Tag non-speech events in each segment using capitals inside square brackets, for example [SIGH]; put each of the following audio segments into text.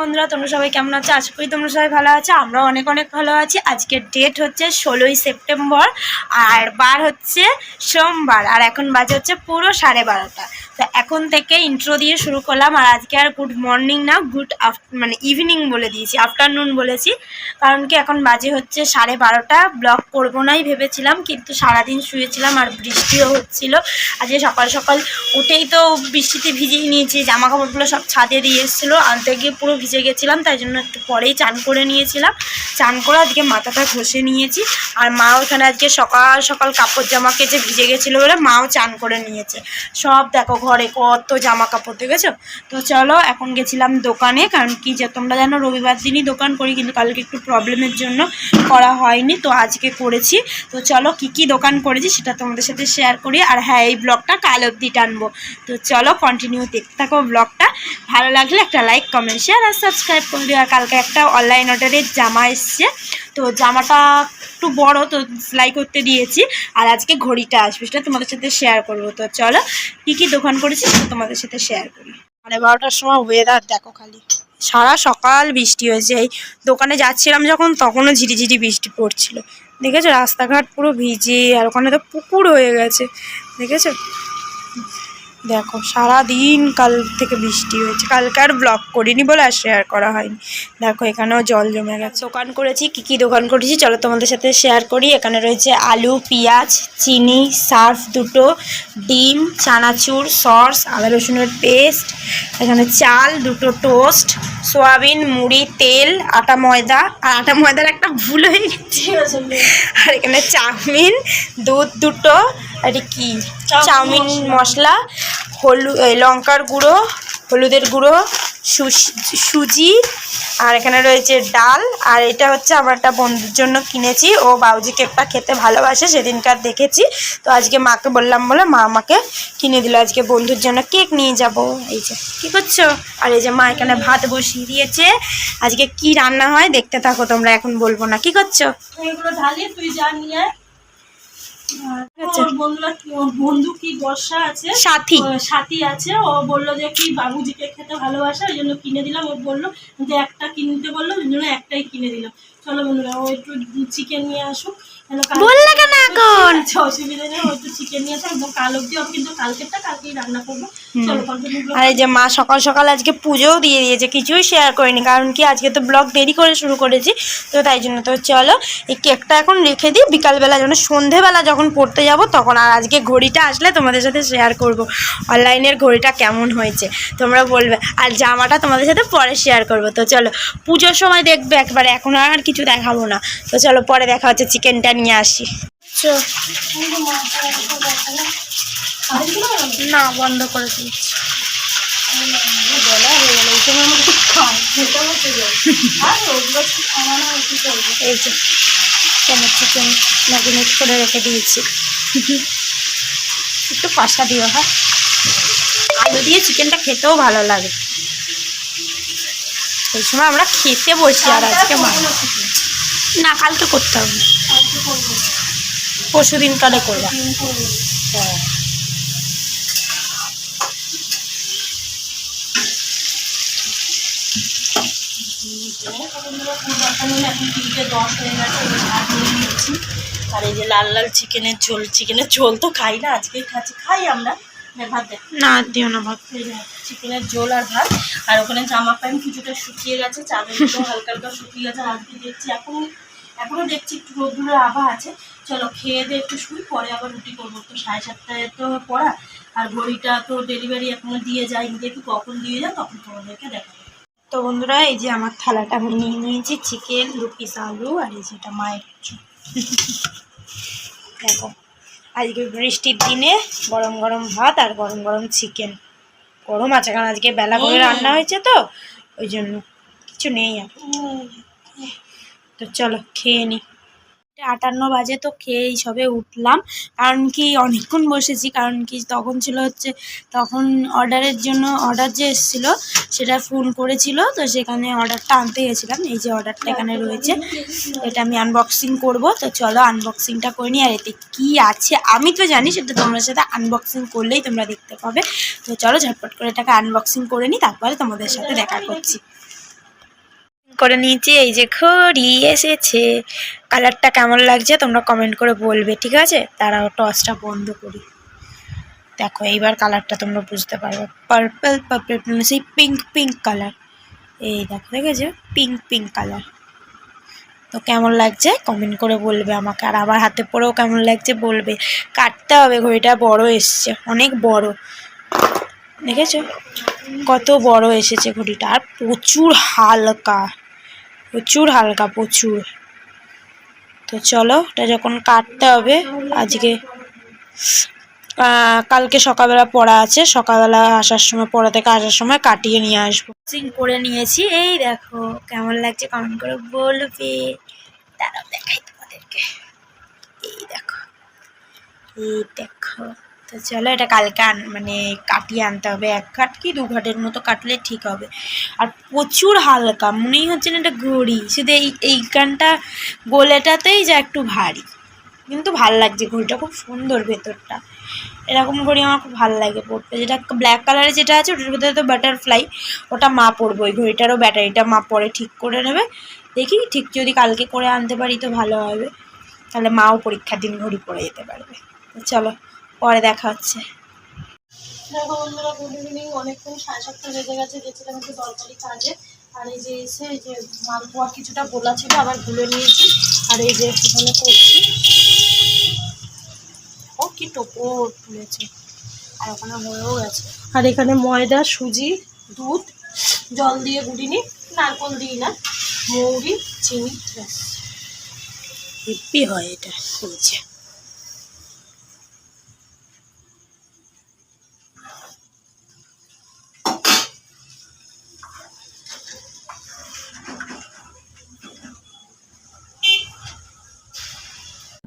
বন্ধুরা, তোমরা সবাই কেমন আছো? আশা করি তোমরা সবাই ভালো আছো। আমরাও অনেক অনেক ভালো আছি। আজকের ডেট হচ্ছে ষোলোই সেপ্টেম্বর, আর বার হচ্ছে সোমবার, আর এখন বাজে হচ্ছে পুরো সাড়ে বারোটা। তো এখন থেকে ইন্ট্রো দিয়ে শুরু করলাম, আর আজকে আর গুড মর্নিং না গুড মানে ইভিনিং বলে দিয়েছি আফটারনুন বলেছি। কারণ কি এখন বাজে হচ্ছে সাড়ে বারোটা ব্লগ করব নাই ভেবেছিলাম, কিন্তু সারাদিন শুয়েছিলাম আর বৃষ্টিও হচ্ছিল। আজকে সকাল সকাল উঠেই তো বৃষ্টিতে ভিজিয়ে নিয়েছি জামা কাপড়গুলো সব ছাদে দিয়ে এসেছিল, আনতে গিয়ে পুরো ভিজে গেছিলাম, তাই জন্য একটু পরেই চান করে নিয়েছিলাম। চান করে আজকে মাথাটা ঘষে নিয়েছি, আর মা ওখানে আজকে সকাল সকাল কাপড় জামা কেচে ভিজে গেছিল বলে মাও চান করে নিয়েছে। সব দেখো ঘরে কত জামা কাপড় দেখেছ? তো চলো, এখন গেছিলাম দোকানে, কারণ কি যে তোমরা জানো, রবিবার দিনই দোকান করি, কিন্তু কালকে একটু প্রবলেমের জন্য করা হয়নি, তো আজকে করেছি। তো চলো, কি কি দোকান করেছি সেটা তোমাদের সাথে শেয়ার করি, আর হ্যাঁ এই ব্লগটা কাল অবধি টানবো। তো চলো কন্টিনিউ দেখতে থাকো ব্লগটা ভালো লাগলে একটা লাইক কমেন্ট শেয়ার আর সাবস্ক্রাইব করে দিও। আর কালকে একটা অনলাইন অর্ডারের জামা এসছে। তো জামাটা একটু বড় তো সেলাই করতে দিয়েছি। আর আজকে ঘড়িটা আসবে, সেটা তোমাদের সাথে শেয়ার করব। তো চলো, কী কী দোকান করেছি সেটা তোমাদের সাথে শেয়ার করি। সাড়ে বারোটার সময় ওয়েদার দেখো খালি। সারা সকাল বৃষ্টি হয়েছে। এই দোকানে যাচ্ছিলাম যখন, তখনও ঝিরিঝিরি বৃষ্টি পড়ছিল। দেখেছ? রাস্তাঘাট পুরো ভিজে, আর ওখানে তো পুকুর হয়ে গেছে। দেখেছ? দেখো সারা দিন কাল থেকে বৃষ্টি হয়েছে। কালকে আর ব্লগ করিনি বলে আর শেয়ার করা হয়নি। দেখো এখানেও জল জমে গেছে। দোকান করেছি কি কি দোকান করেছি চলো তোমাদের সাথে শেয়ার করি। এখানে রয়েছে আলু পেঁয়াজ চিনি সার্ফ দুটো ডিম চানাচুর সস আদা রসুনের পেস্ট এখানে চাল দুটো টোস্ট সোয়াবিন মুড়ি তেল আটা ময়দা। আর আটা ময়দার একটা ভুল হয়ে গেছে। আর এখানে চাউমিন দুধ দুটো এটা কি? চাউমিন, মশলা, হলু লঙ্কার গুঁড়ো, হলুদের গুঁড়ো সুজি, আর এখানে রয়েছে ডাল। আর এটা হচ্ছে আমার একটা বন্ধুর জন্য কিনেছি। ও বাউজি কেকটা খেতে ভালোবাসে, সেদিনকার দেখেছি। তো আজকে মাকে বললাম বলে মা আমাকে কিনে দিল। আজকে বন্ধুর জন্য কেক নিয়ে যাব। এই যে, কী করছ? আর এই যে মা এখানে ভাত বসিয়ে দিয়েছে। আজকে কি রান্না হয় দেখতে থাকো তোমরা, এখন বলব না। কি করছ? তুই যা নিয়ে আয়। আর আচ্ছা। ওর বন্ধুরা কি ওর বন্ধু কি বর্ষা আছে? সাথী। সাথী আছে। ও বলল যে কি বাবুজিকে খেতে ভালোবাসে ওই জন্য কিনে দিলাম। ও বলল যে একটা কিনতে বলল ওই জন্য একটাই কিনে দিলাম। চলো বন্ধুরা ও একটু চিকেন নিয়ে আসুক। বললে কেন এখন? আচ্ছা, অসুবিধা নেই ও একটু চিকেন নিয়ে আসে একদম কাল অব্দি হবে কিন্তু কালকেরটা কালকেই রান্না করব। চলো আর এই যে মা সকাল সকাল আজকে পুজোও দিয়ে দিয়েছে কিছুই শেয়ার করিনি। কারণ কি আজকে তো ব্লগ দেরি করে শুরু করেছি তো তাই জন্য। তো চলো এই কেকটা এখন রেখে দিই। বিকালবেলা যখন সন্ধেবেলা যখন পড়তে যাব তখন আর আজকে ঘড়িটা আসলে তোমাদের সাথে শেয়ার করব। অনলাইনের ঘড়িটা কেমন হয়েছে তোমরা বলবে। আর জামাটা তোমাদের সাথে পরে শেয়ার করব। তো চলো পুজোর সময় দেখবে একবারে এখন আর কিছু দেখাবো না। তো চলো পরে দেখা হচ্ছে চিকেনটা নিয়ে আসি। না বন্ধ করে দিচ্ছি। এই যে। কেন চিকেন ম্যারিনেট করে রেখে দিয়েছি। একটু কষা দিও হ্যাঁ। আলু দিয়ে চিকেনটা খেতেও ভালো লাগে। এই সময় আমরা খেতে বসি আর আজকে না কালকে করতে হবে। পরশু দিন কালে করবা। হ্যাঁ এখন তিনটে দশ হয়ে গেছে এবার ভাত নিয়ে নিচ্ছি আর এই যে লাল লাল চিকেনের ঝোল চিকেনের ঝোল তো খাই না আজকেই খাচ্ছি খাই আমরা। নে, ভাত দেখ। না দিও না ভাত। চিকেনের ঝোল আর ভাত। আর ওখানে জামা প্যান্ট কিছুটা শুকিয়ে গেছে চাদরগুলো [LAUGHS] হালকা হালকা শুকিয়ে গেছে আজকে দেখছি এখন এখনও দেখছি একটু রোদ্দুরের আভা আছে। চলো খেয়ে দিয়ে একটু শুই পরে আবার রুটি করব। তো সাড়ে সাতটায় তো পড়া আর ঘড়িটা তো ডেলিভারি এখনও দিয়ে যায়নি। দেখি কখন দিয়ে যায় তখন তোমাদেরকে দেখাবো। তো বন্ধুরা এই যে আমার থালাটা আমি নিয়ে নিয়েছি চিকেন দু পিস আলু আর এই যেটা মায়ের দেখো আজকে বৃষ্টির দিনে গরম গরম ভাত আর গরম গরম চিকেন। গরম আছে কারণ আজকে বেলা করে রান্না হয়েছে তো ওই জন্য কিছু নেই আর। তো চলো খেয়ে নি আটান্ন বাজে তো খেয়েই সবে উঠলাম। কারণ কি, অনেকক্ষণ বসেছি, কারণ কি তখন ছিল হচ্ছে, তখন অর্ডারের জন্য অর্ডার যে এসেছিল, সেটা ফোন করেছিল। তো সেখানে অর্ডারটা আনতে গেছিলাম। এই যে অর্ডারটা এখানে রয়েছে, এটা আমি আনবক্সিং করব। তো চলো আনবক্সিংটা করে নিই। আর এতে কী আছে, আমি তো জানি, সেটা তোমার সাথে আনবক্সিং করলেই তোমরা দেখতে পাবে। তো চলো ঝটপট করে এটাকে আনবক্সিং করে নিই, তারপরে তোমাদের সাথে দেখা করছি। করে নিয়েছি, এই যে ঘড়ি এসেছে। কালারটা কেমন লাগছে তোমরা কমেন্ট করে বলবে, ঠিক আছে? তারাও টসটা বন্ধ করি। দেখো, এইবার কালারটা তোমরা বুঝতে পারবে। পার্পল পার্পল সেই পিঙ্ক পিঙ্ক কালার এই দেখো, দেখেছ? পিঙ্ক পিঙ্ক কালার তো কেমন লাগছে? কমেন্ট করে বলবে আমাকে। আর আমার হাতে পরেও কেমন লাগছে বলবে। কাটতে হবে, ঘড়িটা বড় এসছে, অনেক বড়। দেখেছ? কত বড় এসেছে ঘড়িটা। আর প্রচুর হালকা। প্রচুর, হালকা প্রচুর। তো চলো ওটা যখন কাটতে হবে, আজকে কালকে সকালবেলা পড়া আছে, সকালবেলা আসার সময়, পড়া থেকে আসার সময় কাটিয়ে নিয়ে আসব। সিং করে নিয়েছি, এই দেখো, কেমন লাগছে কমেন্ট করে বলবে। দাঁড়াও, দেখাই তোমাদেরকে। এই দেখো এই দেখো। তো চলো এটা কালকে আন মানে কাটিয়ে আনতে হবে। এক ঘাট কি দু ঘাটের মতো কাটলে ঠিক হবে। আর প্রচুর হালকা, মনেই হচ্ছে না এটা ঘড়ি। শুধু এই এই এইখানটা গোলেটাতেই যা একটু ভারী। কিন্তু ভালো লাগছে ঘড়িটা, খুব সুন্দর ভেতরটা। এরকম ঘড়ি আমার খুব ভালো লাগে পড়তে। যেটা ব্ল্যাক কালারের যেটা আছে, ওটার ভিতরে তো বাটারফ্লাই ওটা মা পড়ব। ওই ঘড়িটারও ব্যাটারিটা মা পরে ঠিক করে নেবে। দেখি ঠিক যদি কালকে করে আনতে পারি তো ভালো হবে। তাহলে মাও পরীক্ষার দিন ঘড়ি পরে যেতে পারবে। চলো। পরে দেখা হচ্ছে। দেখো বন্ধুরা গুড ইভিনিং অনেকক্ষণ সাড়ে সাতটা বেজে গেছে, গেছিলাম একটু দরকারি কাজে। আর এই যে এসে, এই যে মালপোয়া কিছুটা গোলা ছিল, আবার গুলে নিয়েছি। আর এই যে এখানে করছি। ও, কি টোপর তুলেছে। আর ওখানে হয়েও গেছে। আর এখানে ময়দা, সুজি, দুধ, জল দিয়ে গুলিনি নারকল দিই না। মৌরি, চিনি, ব্যাস। হয় এটা বলছে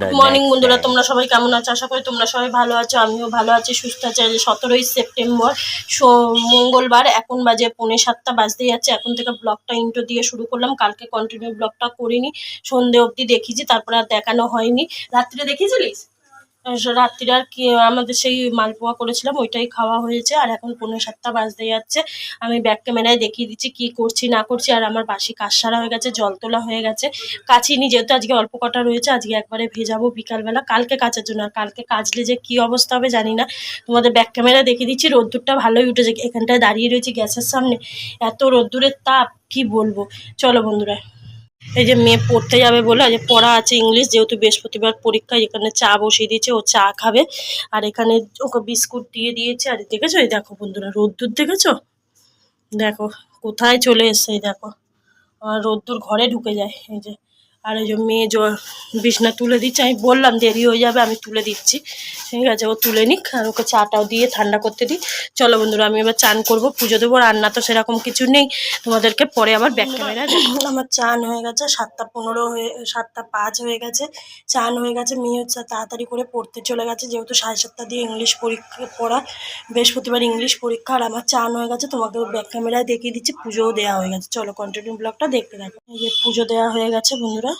The মর্নিং বন্ধুরা তোমরা সবাই কেমন আছো? আশা করি তোমরা সবাই ভালো আছো আমিও ভালো আছি সুস্থ আছি। আজ সতেরোই সেপ্টেম্বর সো- মঙ্গলবার এখন বাজে পৌনে সাতটা বাজতে যাচ্ছে এখন থেকে ব্লগটা ইন্টো দিয়ে শুরু করলাম। কালকে কন্টিনিউ ব্লগটা করিনি সন্ধে অবধি দেখিয়েছি তারপরে আর দেখানো হয়নি। রাত্রে দেখিয়েছিলিস? আহ, রাত্রিরে আর কি আমাদের সেই মালপোয়া করেছিলাম, ওইটাই খাওয়া হয়েছে। আর এখন পনেরো সাতটা বাজতে যাচ্ছে। আমি ব্যাক ক্যামেরায় দেখিয়ে দিচ্ছি কি করছি, না করছি। আর আমার বাসি কাজ সারা হয়ে গেছে, জল তোলা হয়ে গেছে। কাচিনি যেহেতু আজকে অল্প কটা রয়েছে, আজকে একবারে ভেজাবো বিকালবেলা। কালকে কাচার জন্য, আর কালকে কাচলে যে কি অবস্থা হবে জানি না। তোমাদের ব্যাক ক্যামেরা দেখিয়ে দিচ্ছি, রোদ্দুরটা ভালোই উঠেছে। এখানটায় দাঁড়িয়ে রয়েছে গ্যাসের সামনে। এত রোদ্দুরের তাপ, কি বলব? চলো বন্ধুরা। এই যে মেয়ে পড়তে যাবে বলে আজ পড়া আছে ইংলিশ, যেহেতু বৃহস্পতিবার পরীক্ষা এখানে চা বসিয়ে দিয়েছে, ও চা খাবে। আর এখানে ওকে বিস্কুট দিয়ে দিয়েছে। আর দেখেছ? এই দেখো বন্ধুরা, রোদ্দুর দেখেছ? দেখো, কোথায় চলে এসছে দেখো। আর রোদ্দুর ঘরে ঢুকে যায়, এই যে। আর যে মেয়ে জ বিছনা তুলে দিচ্ছে। আমি বললাম দেরি হয়ে যাবে আমি তুলে দিচ্ছি। ঠিক আছে ও তুলে নিক আর ওকে চাটাও দিয়ে ঠান্ডা করতে দিই। চলো বন্ধুরা আমি এবার চান করব পুজো দেবো রান্না তো সেরকম কিছু নেই। তোমাদেরকে পরে আবার ব্যাক ক্যামেরা আমার চান হয়ে গেছে সাতটা পনেরো হয়ে সাতটা পাঁচ হয়ে গেছে। চান হয়ে গেছে মেয়ে হচ্ছে তাড়াতাড়ি করে পড়তে চলে গেছে যেহেতু সাড়ে সাতটা দিয়ে ইংলিশ পরীক্ষা পড়া বৃহস্পতিবার ইংলিশ পরীক্ষা আর আমার চান হয়ে গেছে তোমাকে ব্যাক ক্যামেরায় দেখিয়ে দিচ্ছি পুজোও দেওয়া হয়ে গেছে। চলো কন্টিনিউ ব্লগটা দেখতে থাকো। পুজো দেওয়া হয়ে গেছে বন্ধুরা।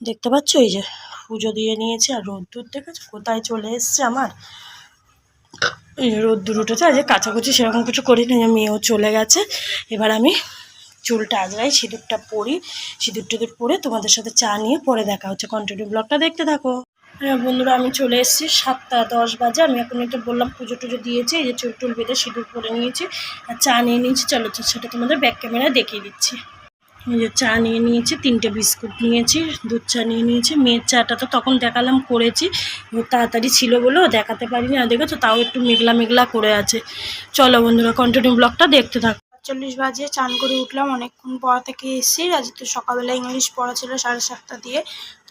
দেখতে পাচ্ছ? এই যে পুজো দিয়ে নিয়েছে আর রোদ্দুর দেখেছ? কোথায় চলে এসছে আমার? এই যে রোদ্দুর উঠেছে আজ কাচাকুচি সেরকম কিছু করি না যে মেয়েও চলে গেছে। এবার আমি চুলটা আজরাই, সিঁদুরটা পরি, সিঁদুর টিঁদুর পরে তোমাদের সাথে চা নিয়ে পরে দেখা হচ্ছে। কন্টিনিউ ব্লগটা দেখতে থাকো। হ্যাঁ বন্ধুরা, আমি চলে এসেছি সাতটা দশ বাজে। আমি এখন একটু বললাম, পুজো টুজো দিয়েছি, এই যে চুল টুল বেঁধে সিঁদুর পরে নিয়েছি আর চা নিয়ে নিয়েছি। চলো সেটা তোমাদের ব্যাক ক্যামেরায় দেখিয়ে দিচ্ছি। এই যে চা নিয়ে নিয়েছি, তিনটে বিস্কুট নিয়েছি, দুধ চা নিয়ে নিয়েছি, মেয়ের চাটা তো তখন দেখালাম, করেছি। তাড়াতাড়ি ছিল বলেও দেখাতে পারিনি, আর দেখেছ তাও একটু মেঘলা মেঘলা করে আছে। চলো বন্ধুরা কন্টিনিউ ব্লগটা দেখতে থাকো। চল্লিশ বাজে, চান করে উঠলাম, অনেকক্ষণ পড়া থেকে এসেছি। আজ তো সকালবেলা ইংলিশ পড়া ছিল সাড়ে সাতটা দিয়ে।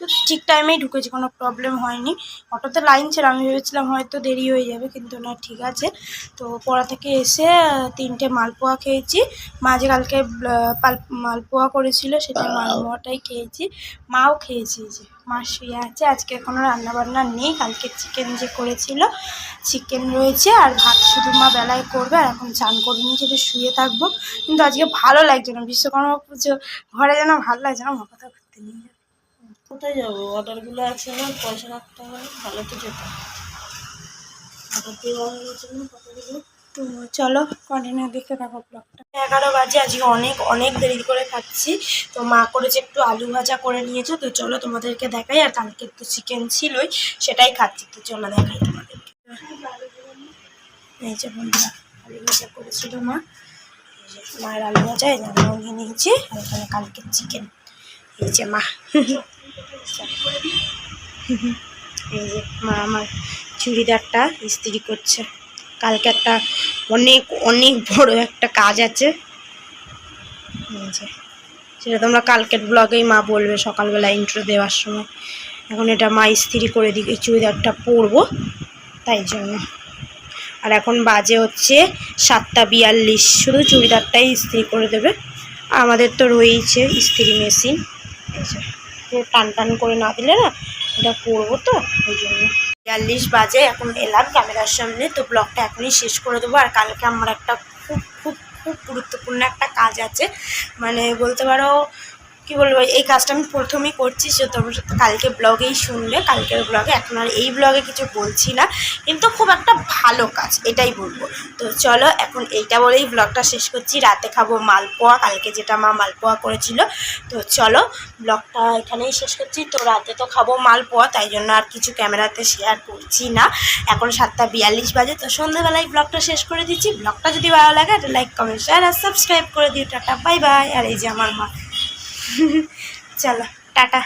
তো ঠিক টাইমেই ঢুকেছি, কোনো প্রবলেম হয়নি। অটোতে লাইন ছিল আমি ভেবেছিলাম হয়তো দেরি হয়ে যাবে, কিন্তু না, ঠিক আছে। তো পড়া থেকে এসে তিনটে মালপোয়া খেয়েছি। মাঝে কালকে মালপোয়া করেছিল, সেটা মালপোয়াটাই খেয়েছি। মাও খেয়েছি যে, মা শুয়ে আছে। আজকে কোনো রান্নাবান্না নেই, কালকে চিকেন যে করেছিল চিকেন রয়েছে। আর ভাত শুধু মা বেলায় করবে, আর এখন চান করে নিয়েছে একটু শুয়ে থাকব। কিন্তু আজকে ভালো লাগছে না, বিশ্বকর্মা পুজো, ঘরে যেন ভালো লাগছে না মা কথা করতে নিয়ে কোথায় যাব? অর্ডারগুলো আছে না, পয়সা রাখতে হবে, ভালো তো যেতে চলো, কন্টিনিউ দেখতে থাকো ব্লগটা এগারো বাজে, আজকে অনেক অনেক দেরি করে খাচ্ছি। তো মা করেছে একটু আলু ভাজা করে নিয়েছো, তো চলো তোমাদেরকে দেখাই, আর কালকে একটু চিকেন ছিলই, সেটাই খাচ্ছি। তো চলো দেখাই তোমাদেরকে। এই যে বন্ধুরা, আলু ভাজা করেছিল মা। মায়ের আলু ভাজা, এই যে আমিও নিয়ে নিয়েছি, আর এখানে কালকে চিকেন এই যে মা। এই যে মা আমার চুড়িদারটা ইস্ত্রি করছে। কালকে একটা অনেক অনেক বড় একটা কাজ আছে। এই যে, সেটা তোমরা কালকের ব্লগেই মা বলবে সকালবেলা ইন্ট্রো দেওয়ার সময়। এখন এটা মা ইস্ত্রি করে দিই এই চুড়িদারটা পরবো, তাই জন্য। আর এখন বাজে হচ্ছে সাতটা বিয়াল্লিশ। শুধু চুড়িদারটাই ইস্ত্রি করে দেবে। আমাদের তো রয়েইছে ইস্ত্রি মেশিন। পুরো টান টান করে না দিলে না এটা করব তো, ওই জন্য। বিয়াল্লিশ বাজে, এখন এলাম ক্যামেরার সামনে, তো ব্লগটা এখনই শেষ করে দেবো। আর কালকে আমার একটা খুব খুব খুব গুরুত্বপূর্ণ একটা কাজ আছে। মানে বলতে পারো কি বলব, এই কাজটা আমি প্রথমেই করছি, সে তোমরা তো কালকে ব্লগেই শুনলে, কালকের ব্লগে, এখন আর এই ব্লগে কিছু বলছি না, কিন্তু খুব একটা ভালো কাজ, এটাই বলব। তো চলো, এখন এইটা বলেই ব্লগটা শেষ করছি, রাতে খাব মালপোয়া, কালকে যেটা মা মালপোয়া করেছিল। তো চলো, ব্লগটা এখানেই শেষ করছি, তো রাতে তো খাব মালপোয়া, তাই জন্য আর কিছু ক্যামেরাতে শেয়ার করছি না। এখন সাতটা বিয়াল্লিশ বাজে, তো সন্ধ্যাবেলায় ব্লগটা শেষ করে দিচ্ছি। ব্লগটা যদি ভালো লাগে, একটা লাইক কমেন্ট শেয়ার আর সাবস্ক্রাইব করে দিও। টাটা বাই বাই আর এই যে আমার মা চলো টাটা।